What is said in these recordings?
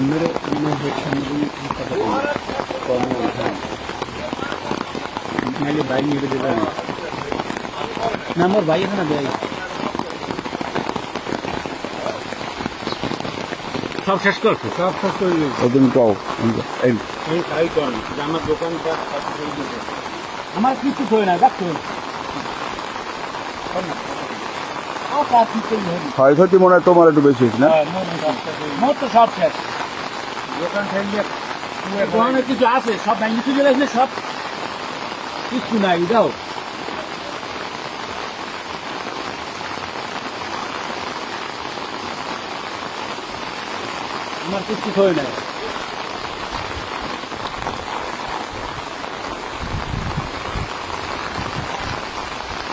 মেরে দেবে না না আমার ভাই এখানে দেয়। সব শেষ করছ সব শেষ করে দিয়েছে। পাও। এই। আমার দোকানটা। আমার কিছু হয় না দেখো। ক্ষয়ক্ষতি মনে হয় তোমার একটু বেশি না? মোট তো সব শেষ। দোকান থেকে দোকানে কিছু আছে সব ব্যাংক কিছু গেলে সব কিছু নাই দাও আমার কিছু হয় না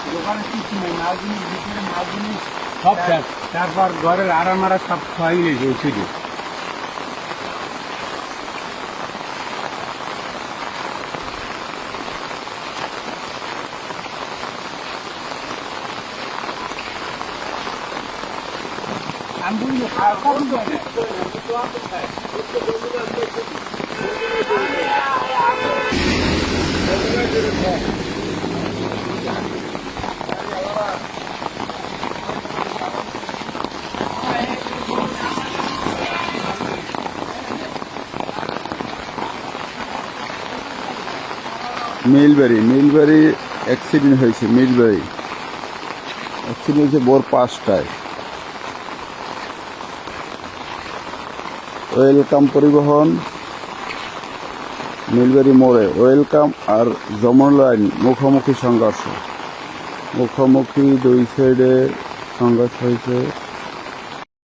দোকানে কিছু নেই মাল জিনিস ভিতরে মাল জিনিস সব শেষ। তারপর ঘরের আরাম আরা সব খাওয়াই গেছে ওষুধে আমি বুঝলি খাওয়া খাওয়া মিলবেরি মিলবেরি অ্যাক্সিডেন্ট হয়েছে মিলবেরি অ্যাক্সিডেন্ট হয়েছে ভোর পাঁচটায় ওয়েলকাম পরিবহন মিলবেরি মোড়ে। ওয়েলকাম আর যমন লাইন, মুখোমুখি সংঘর্ষ। মুখোমুখি দুই সাইডে সংঘর্ষ হয়েছে।